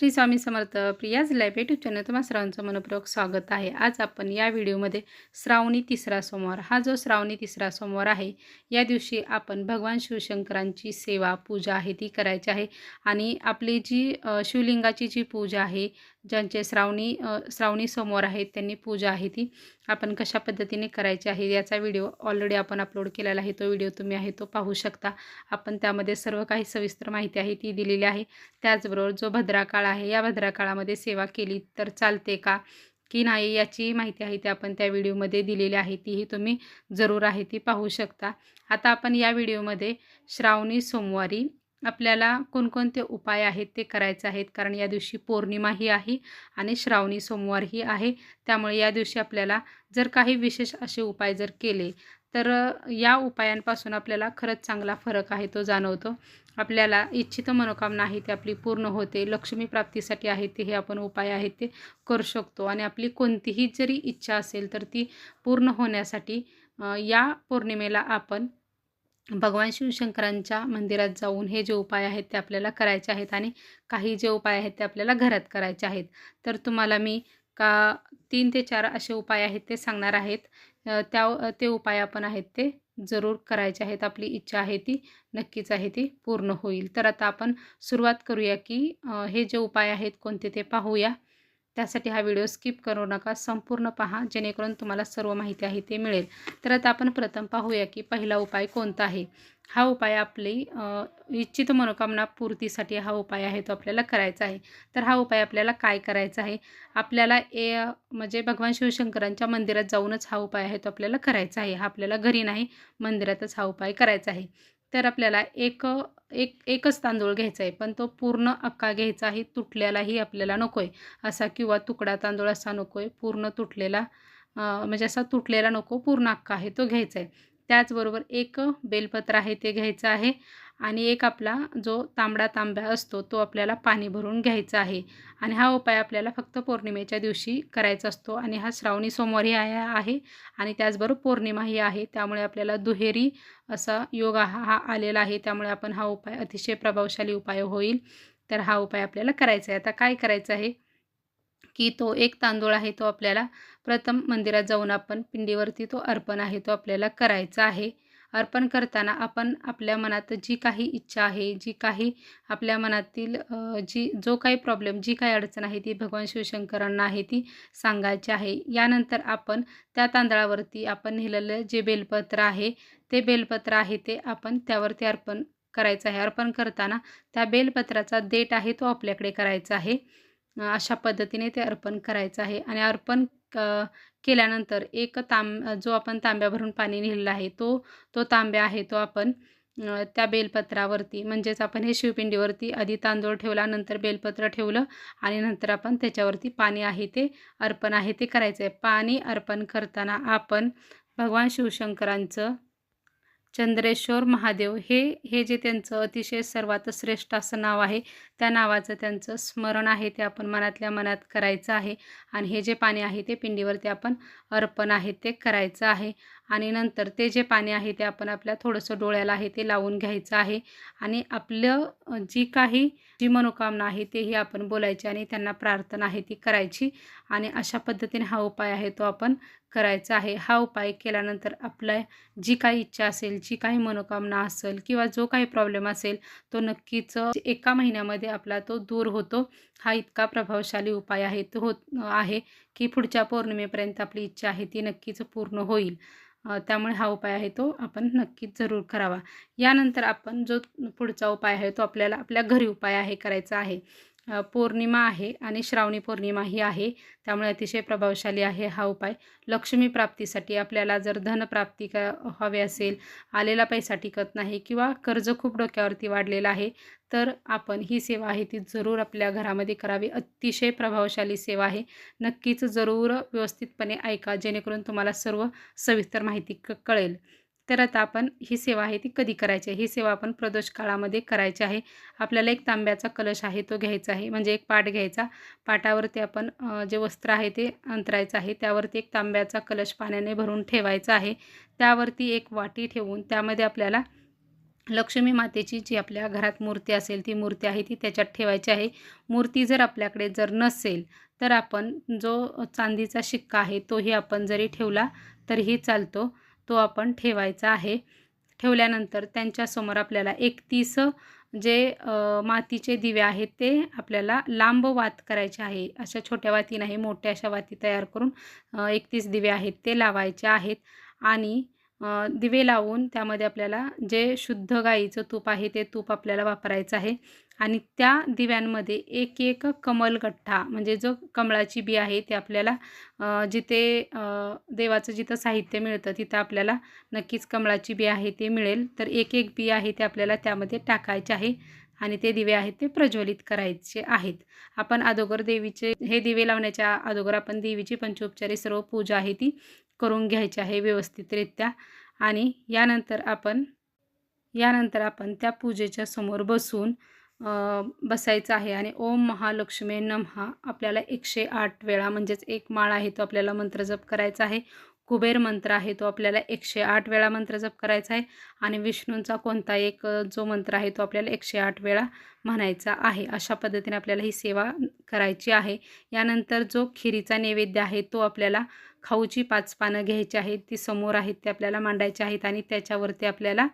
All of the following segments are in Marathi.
Shri Swami Samarth Priya's life YouTube channel तुम्हा सर्वांचं मनपूर्वक स्वागत आहे. आज आपण या व्हिडिओमध्ये श्रावणी तिसरा सोमवार. हा जो श्रावणी तिसरा सोमवार आहे या दिवशी आपण भगवान शिवशंकरांची सेवा पूजा आहे ती करायची आहे. आणि आपली जी शिवलिंगाची जी पूजा आहे ज्यांचे श्रावणी श्रावणी सोमवार आहेत त्यांनी पूजा आहे ती आपण कशा पद्धतीने करायचे आहे याचा व्हिडिओ ऑलरेडी आपण अपलोड केलेला आहे. तो व्हिडिओ तुम्ही आहे तो पाहू शकता. आपण त्यामध्ये सर्व काही सविस्तर माहिती आहे ती दिलेली आहे. त्याचबरोबर जो भद्रा काळ आहे या भद्रा काळामध्ये सेवा केली तर चालते का? की नाही याची माहिती आहे ती आपण त्या व्हिडिओमध्ये दिलेली आहे. तीही तुम्ही जरूर आहे ती पाहू शकता. आता आपण या व्हिडिओमध्ये श्रावणी सोमवारी आपल्याला कोणकोणते उपाय आहेत ते करायचे आहेत? कारण या दिवशी पौर्णिमाही आहे आणि श्रावणी सोमवारही आहे. त्यामुळे या दिवशी आपल्याला जर काही विशेष असे उपाय जर केले तर या उपायांपासून आपल्याला खरंच चांगला फरक आहे तो जाणवतो. आपल्याला इच्छित मनोकामना आहे ती आपली पूर्ण होते. लक्ष्मी प्राप्तीसाठी आहे ते हे आपण उपाय आहेत ते करू शकतो. आणि आपली कोणतीही जरी इच्छा असेल तर ती पूर्ण होण्यासाठी या पौर्णिमेला आपण भगवान शिवशंकरांच्या मंदिरात जाऊन हे जे उपाय आहेत ते आपल्याला करायचे आहेत आणि काही जे उपाय आहेत ते आपल्याला घरात करायचे आहेत. तर तुम्हाला मी का तीन ते चार असे उपाय आहेत ते सांगणार आहेत. त्या ते उपाय आपण आहेत ते जरूर करायचे आहेत. आपली इच्छा आहे ती नक्कीच आहे ती पूर्ण होईल. तर आता आपण सुरुवात करूया की हे जे उपाय आहेत कोणते ते पाहूया. त्यासाठी हा व्हिडिओ स्किप करू नका संपूर्ण पहा जेणेकरून तुम्हाला सर्व माहिती आहे ते मिळेल. तर आता आपण प्रथम पाहूया की पहिला उपाय कोणता आहे? हा उपाय आपली इच्छित मनोकामना पूर्तीसाठी हा उपाय आहे तो आपल्याला करायचा आहे. तर हा उपाय आपल्याला काय करायचा आहे? आपल्याला ए म्हणजे भगवान शिवशंकरांच्या मंदिरात जाऊनच हा उपाय आहे तो आपल्याला करायचा आहे. हा आपल्याला घरी नाही मंदिरातच हा उपाय करायचा आहे. तर आपल्याला एक एक एकच तांदूळ घ्यायचा आहे. पण तो पूर्ण अक्का घ्यायचा आहे तुटलेलाही आपल्याला नको आहे असा किंवा तुकडा तांदूळ असा नको आहे पूर्ण तुटलेला म्हणजे असा तुटलेला नको पूर्ण अक्का आहे तो घ्यायचा आहे. त्याचबरोबर एक बेलपत्र आहे ते घ्यायचं आहे. आणि एक आपला जो तांबडा तांब्या असतो तो आपल्याला पाणी भरून घ्यायचा आहे. आणि हा उपाय आपल्याला फक्त पौर्णिमेच्या दिवशी करायचा असतो. आणि हा श्रावणी सोमवारी आहे आहे आणि त्याचबरोबर पौर्णिमाही आहे. त्यामुळे आपल्याला दुहेरी असा योग हा आलेला आहे. त्यामुळे आपण हा उपाय अतिशय प्रभावशाली उपाय होईल. तर हा उपाय आपल्याला करायचा आहे. आता काय करायचं आहे? की तो एक तांदूळ आहे तो आपल्याला प्रथम मंदिरात जाऊन आपण पिंडीवरती तो अर्पण आहे तो आपल्याला करायचा आहे. अर्पण करताना आपण आपल्या मनात जी काही इच्छा आहे जी काही आपल्या मनातील जी जो काही प्रॉब्लेम जी काही अडचण आहे ती भगवान शिवशंकरांना आहे ती सांगायची आहे. यानंतर आपण त्या तांदळावरती आपण नेलेलं जे बेलपत्र आहे ते बेलपत्र आहे ते आपण त्यावरती अर्पण करायचं आहे. अर्पण करताना त्या बेलपत्राचा देठ आहे तो आपल्याकडे करायचा आहे. अशा पद्धतीने ते अर्पण करायचं आहे. आणि अर्पण क केल्यानंतर एक तांब जो आपण तांब्या भरून पाणी नेलेला आहे तो तो तांब्या आहे तो आपण त्या बेलपत्रावरती म्हणजेच आपण हे शिवपिंडीवरती आधी तांदूळ ठेवला नंतर बेलपत्र ठेवलं आणि नंतर आपण त्याच्यावरती पाणी आहे ते अर्पण आहे ते करायचं आहे पाणी अर्पण करताना आपण भगवान शिवशंकरांचं चंद्रेश्वर महादेव हे हे जे त्यांचं अतिशय सर्वात श्रेष्ठ असं नाव आहे त्या नावाचं त्यांचं स्मरण आहे ते आपण मनातल्या मनात करायचं आहे आणि हे जे पाणी आहे ते पिंडीवरती आपण अर्पण आहे ते करायचं आहे. आणि नंतर ते जे पाणी आहे ते आपण आपल्या थोडंसं डोळ्याला आहे ते लावून घ्यायचं आहे. आणि आपलं जी काही जी मनोकामना आहे तेही आपण बोलायची आणि त्यांना प्रार्थना आहे ती करायची. आणि अशा पद्धतीने हा उपाय आहे तो आपण करायचा आहे. हा उपाय केल्यानंतर आपल्या जी काही इच्छा असेल जी काही मनोकामना असेल किंवा जो काही प्रॉब्लेम असेल तो नक्कीच एका महिन्यामध्ये आपला तो दूर होतो. हा इतका प्रभावशाली उपाय आहे तो होत आहे की पुढच्या पौर्णिमेपर्यंत आपली इच्छा आहे ती नक्कीच पूर्ण होईल. त्यामुळे हा उपाय आहे तो आपण नक्कीच जरूर करावा. यानंतर आपण जो पुढचा उपाय आहे तो आपल्याला आपल्या घरी उपाय आहे करायचा आहे. पौर्णिमा आहे आणि श्रावणी पौर्णिमा ही आहे. त्यामुळे अतिशय प्रभावशाली आहे हा उपाय. लक्ष्मी प्राप्तीसाठी आपल्याला जर धनप्राप्ती क हवी असेल आलेला पैसा टिकत नाही किंवा कर्ज खूप डोक्यावरती वाढलेलं आहे तर आपण ही सेवा आहे ती जरूर आपल्या घरामध्ये करावी. अतिशय प्रभावशाली सेवा आहे. नक्कीच जरूर व्यवस्थितपणे ऐका जेणेकरून तुम्हाला सर्व सविस्तर माहिती क कळेल. तर आता आपण ही सेवा आहे ती कधी करायची आहे? ही सेवा आपण प्रदोष काळामध्ये करायची आहे. आपल्याला एक तांब्याचा कलश आहे तो घ्यायचा आहे. म्हणजे एक पाट घ्यायचा. पाटावरती आपण जे वस्त्र आहे ते अंतरायचं आहे. त्यावरती एक तांब्याचा कलश पाण्याने भरून ठेवायचा आहे. त्यावरती एक वाटी ठेवून त्यामध्ये आपल्याला लक्ष्मी मातेची जी आपल्या घरात मूर्ती असेल ती मूर्ती आहे ती त्याच्यात ठेवायची आहे. मूर्ती जर आपल्याकडे जर नसेल तर आपण जो चांदीचा शिक्का आहे तोही आपण जरी ठेवला तरीही चालतो. तो आपण ठेवायचा आहे. ठेवल्यानंतर त्यांच्यासमोर आपल्याला एकतीस जे मातीचे दिवे आहेत ते आपल्याला लांब वात करायचे आहे. अशा छोट्या वाती नाही मोठ्या अशा वाती तयार करून एकतीस दिवे आहेत ते लावायचे आहेत. आणि दिवे लावून त्यामध्ये आपल्याला जे शुद्ध गाईचं तूप आहे ते तूप आपल्याला वापरायचं आहे. आणि त्या दिव्यांमध्ये एक एक कमलगठ्ठा म्हणजे जो कमळाची बी आहे ते आपल्याला जिथे देवाचं जिथं साहित्य मिळतं तिथं आपल्याला नक्कीच कमळाची बी आहे ते मिळेल. तर एक एक बी आहे ते आपल्याला त्यामध्ये टाकायचे आहे आणि ते दिवे आहेत ते प्रज्वलित करायचे आहेत. आपण अगोदर देवीचे हे दिवे लावण्याच्या अगोदर आपण देवीची पंचोपचारी सर्व पूजा आहे ती करून घ्यायची आहे व्यवस्थितरित्या. आणि यानंतर आपण यानंतर आपण त्या पूजेच्या समोर बसून बसायचं आहे आणि ओम महालक्ष्मी नमहा. आपल्याला एकशे आठ वेळा म्हणजेच एक माळ आहे तो आपल्याला मंत्र जप करायचा आहे. कुबेर मंत्र आहे तो आपल्याला एकशे आठ वेळा मंत्र जप करायचा आहे. आणि विष्णूंचा कोणता एक जो मंत्र आहे तो आपल्याला एकशे आठ वेळा म्हणायचा आहे. अशा पद्धतीने आपल्याला ही सेवा करायची आहे. यानंतर जो खिरीचा नैवेद्य आहे तो आपल्याला खाऊची पाच पानं घ्यायची आहेत. ती समोर आहेत ते आपल्याला मांडायची आहेत आणि त्याच्यावरती आपल्याला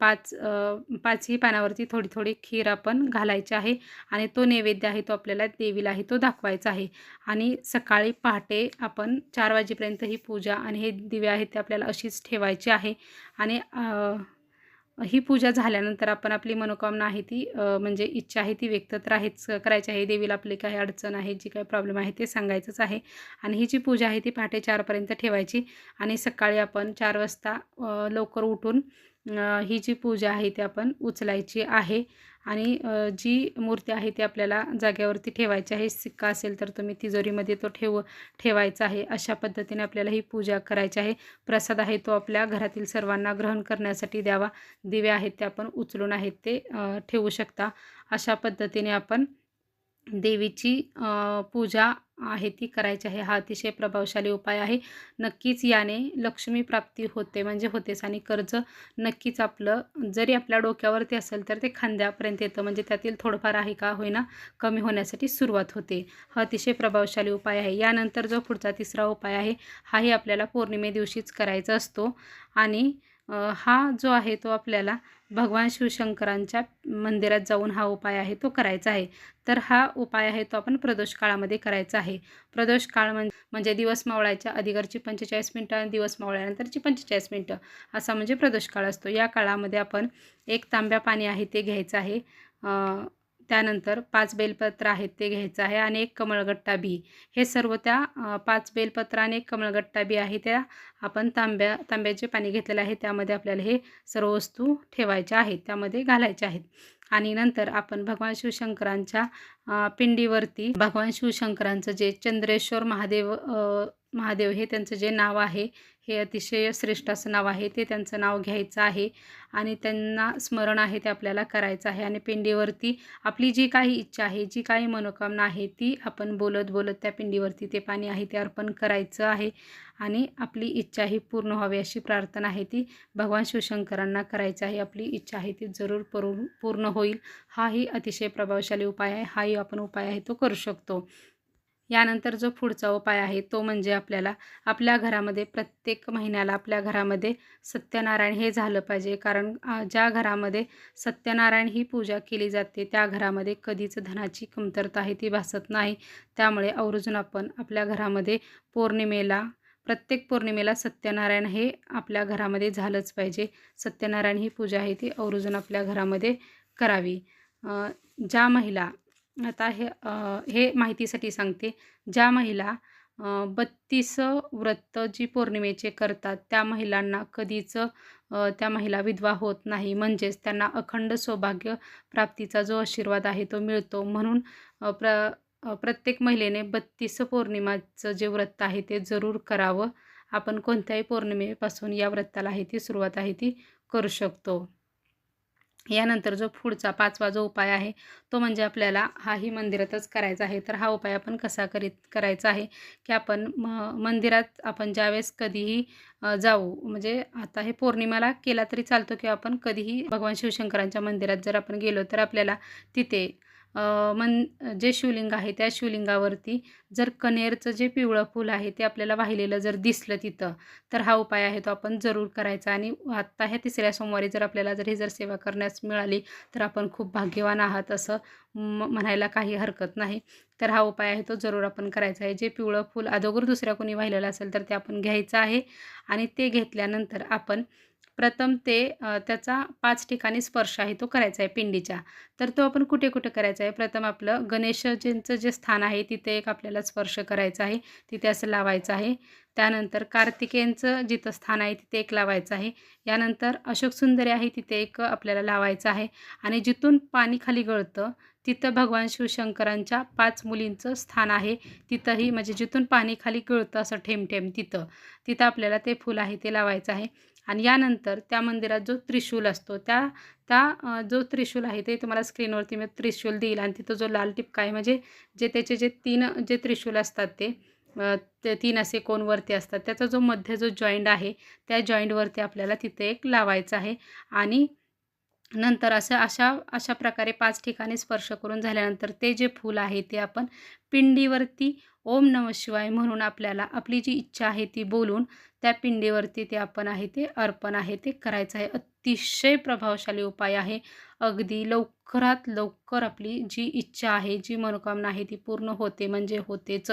पाच पाचही पानावरती थोडी थोडी खीर आपण घालायची आहे आणि तो नैवेद्य आहे तो आपल्याला देवीला आहे तो दाखवायचा आहे. आणि सकाळी पहाटे आपण चार वाजेपर्यंत ही पूजा आणि हे दिवे आहेत ते आपल्याला अशीच ठेवायची आहे. आणि ही पूजा झाल्यानंतर आपण आपली मनोकामना आहे ती म्हणजे इच्छा आहे ती व्यक्त तर आहेच करायची आहे. देवीला आपली काही अडचण आहे जी काही प्रॉब्लेम आहे ते सांगायचंच आहे. आणि ही जी पूजा आहे ती पहाटे चारपर्यंत ठेवायची आणि सकाळी आपण चार वाजता लवकर उठून ही जी पूजा आहे ती आपण उचलायची आहे. आणि जी मूर्ती आहे ती आपल्याला जागेवरती ठेवायची आहे. सिक्का असेल तर तुम्ही तिजोरीमध्ये तो ठेव ठेवायचा आहे. अशा पद्धतीने आपल्याला ही पूजा करायची आहे. प्रसाद आहे तो आपल्या घरातील सर्वांना ग्रहण करण्यासाठी द्यावा. दिवे आहेत ते आपण उचलून आहेत ते ठेवू शकता. अशा पद्धतीने आपण देवीची पूजा आहे ती करायची आहे. हा अतिशय प्रभावशाली उपाय आहे. नक्कीच याने लक्ष्मी प्राप्ती होते म्हणजे होतेच. आणि कर्ज नक्कीच आपलं जरी आपल्या डोक्यावरती असेल तर ते खांद्यापर्यंत येतं. म्हणजे त्यातील थोडंफार आहे का होईना कमी होण्यासाठी सुरुवात होते. हा अतिशय प्रभावशाली उपाय आहे. यानंतर जो पुढचा तिसरा उपाय आहे हाही आपल्याला पौर्णिमे दिवशीच करायचा असतो. आणि हा जो आहे तो आपल्याला भगवान शिवशंकरांच्या मंदिरात जाऊन हा उपाय आहे तो करायचा आहे. तर हा उपाय आहे तो आपण प्रदोष काळामध्ये करायचा आहे. प्रदोष काळ म्हणजे दिवस मावळायच्या अधिकारची पंचेचाळीस मिनटं आणि दिवस मावळ्यानंतरची पंचेचाळीस मिनटं. असा म्हणजे प्रदोष काळ असतो. या काळामध्ये आपण एक तांब्या पाणी आहे ते घ्यायचं आहे. त्यानंतर पाच बेलपत्र आहेत ते घ्यायचं आहे आणि एक कमळगट्टा बी. हे सर्व त्या पाच बेलपत्र आणि एक कमळगट्टा बी आहे त्या आपण तांब्या तांब्याचे पाणी घेतलेलं आहे. त्यामध्ये आपल्याला हे सर्व वस्तू ठेवायच्या आहेत. त्यामध्ये घालायच्या आहेत. आणि नंतर आपण भगवान शिवशंकरांच्या पिंडीवरती भगवान शिवशंकरांचं जे चंद्रेश्वर महादेव महादेव हे त्यांचं जे नाव आहे हे अतिशय श्रेष्ठ असं नाव आहे. ते त्यांचं नाव घ्यायचं आहे आणि त्यांना स्मरण आहे ते आपल्याला करायचं आहे. आणि पिंडीवरती आपली जी काही इच्छा आहे जी काही मनोकामना आहे ती आपण बोलत बोलत त्या पिंडीवरती ते पाणी आहे ते अर्पण करायचं आहे. आणि आपली इच्छा ही पूर्ण व्हावी अशी प्रार्थना आहे ती भगवान शिवशंकरांना करायचं आहे. आपली इच्छा आहे ती जरूर परू पूर्ण होईल. हाही अतिशय प्रभावशाली उपाय आहे. हाही आपण उपाय आहे तो करू शकतो. यानंतर जो पुढचा उपाय आहे तो म्हणजे आपल्याला आपल्या घरामध्ये प्रत्येक महिन्याला आपल्या घरामध्ये सत्यनारायण हे झालं पाहिजे. कारण ज्या घरामध्ये सत्यनारायण ही पूजा केली जाते त्या घरामध्ये कधीच धनाची कमतरता आहे ती भासत नाही. त्यामुळे आवर्जून आपण आपल्या घरामध्ये पौर्णिमेला प्रत्येक पौर्णिमेला सत्यनारायण हे आपल्या घरामध्ये झालंच पाहिजे. सत्यनारायण ही पूजा आहे ती आवर्जून आपल्या घरामध्ये करावी. ज्या महिला आता हे हे माहितीसाठी सांगते. ज्या महिला बत्तीस व्रत जी पौर्णिमेचे करतात त्या महिलांना कधीच त्या महिला विधवा होत नाही. म्हणजेच त्यांना अखंड सौभाग्य प्राप्तीचा जो आशीर्वाद आहे तो मिळतो. म्हणून प्र प्रत्येक महिलेने बत्तीस पौर्णिमाचं जे व्रत आहे ते जरूर करावं. आपण कोणत्याही पौर्णिमेपासून या व्रताला आहे ती सुरुवात आहे ती करू शकतो. यानंतर जो पुढचा पाचवा जो उपाय आहे तो म्हणजे आपल्याला हाही मंदिरातच करायचा आहे. तर हा उपाय आपण कसा करीत करायचा आहे की आपण म मंदिरात आपण ज्यावेळेस कधीही जाऊ म्हणजे आता हे पौर्णिमाला केला तरी चालतो किंवा आपण कधीही भगवान शिवशंकरांच्या मंदिरात जर आपण गेलो तर आपल्याला तिथे मन जे शिवलिंग आहे त्या शिवलिंगावरती जर कनेरचं जे पिवळं फूल आहे ते आपल्याला वाहिलेलं जर दिसलं तिथं तर हा उपाय आहे तो आपण जरूर करायचा. आणि आत्ता ह्या तिसऱ्या सोमवारी जर आपल्याला जर ही जर सेवा करण्यास मिळाली तर आपण खूप भाग्यवान आहात असं म म्हणायला काही हरकत नाही. तर हा उपाय आहे तो जरूर आपण करायचा आहे. जे पिवळं फूल अदोगर दुसऱ्या कोणी वाहिलेलं असेल तर ते आपण घ्यायचं आहे. आणि ते घेतल्यानंतर आपण प्रथम ते त्याचा पाच ठिकाणी स्पर्श आहे तो करायचा आहे पिंडीच्या. तर तो आपण कुठे कुठे करायचा आहे? प्रथम आपलं गणेशजींचं जे स्थान आहे तिथे एक आपल्याला स्पर्श करायचा आहे तिथे असं लावायचं आहे. त्यानंतर कार्तिकेयांचं जिथं स्थान आहे तिथे एक लावायचं आहे. यानंतर अशोक सुंदरी आहे तिथे एक आपल्याला लावायचं आहे. आणि जिथून पाणी खाली गळतं तिथं भगवान शिवशंकरांच्या पाच मुलींचं स्थान आहे. तिथंही म्हणजे जिथून पाणी खाली गळतं असं ठेम ठेम तिथं तिथं आपल्याला ते फूल आहे ते लावायचं आहे. आणि यानंतर त्या मंदिरात जो त्रिशूल असतो त्या त्या जो त्रिशूल आहे ते तुम्हाला स्क्रीनवरती मी त्रिशूल देईल आणि तिथं जो लाल टिपका आहे म्हणजे जे त्याचे जे तीन जे त्रिशूल असतात ते ते तीन असे कोणवरती असतात. त्याचा जो मध्य जो जॉईंट आहे त्या जॉईंटवरती आपल्याला तिथे एक लावायचं आहे आणि नंतर असं अशा अशा प्रकारे पाच ठिकाणी स्पर्श करून झाल्यानंतर ते जे फूल आहे ते आपण पिंडीवरती ओम नम शिवाय म्हणून आपल्याला आपली जी इच्छा आहे ती बोलून त्या पिंडीवरती ते आपण आहे ते अर्पण आहे ते करायचं आहे. अतिशय प्रभावशाली उपाय आहे. अगदी लवकरात लवकर आपली जी इच्छा आहे जी मनोकामना आहे ती पूर्ण होते म्हणजे होतेच.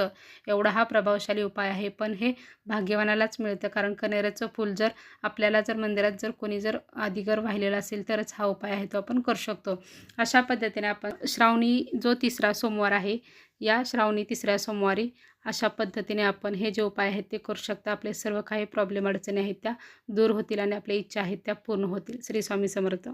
एवढा हा प्रभावशाली उपाय आहे. पण हे भाग्यवानालाच मिळतं कारण कनेऱ्याचं फूल जर आपल्याला जर मंदिरात जर कोणी जर आदिगर वाहिलेला असेल तरच हा उपाय आहे तो आपण करू शकतो. अशा पद्धतीने आपण श्रावणी जो तिसरा सोमवार आहे या श्रावणी तिसऱ्या सोमवारी अशा पद्धतीने आपण हे जे उपाय आहेत ते करू शकता. आपले सर्व काही प्रॉब्लेम अडचणी आहेत त्या दूर होतील आणि आपल्या इच्छा आहेत त्या पूर्ण होतील. श्री स्वामी समर्थ.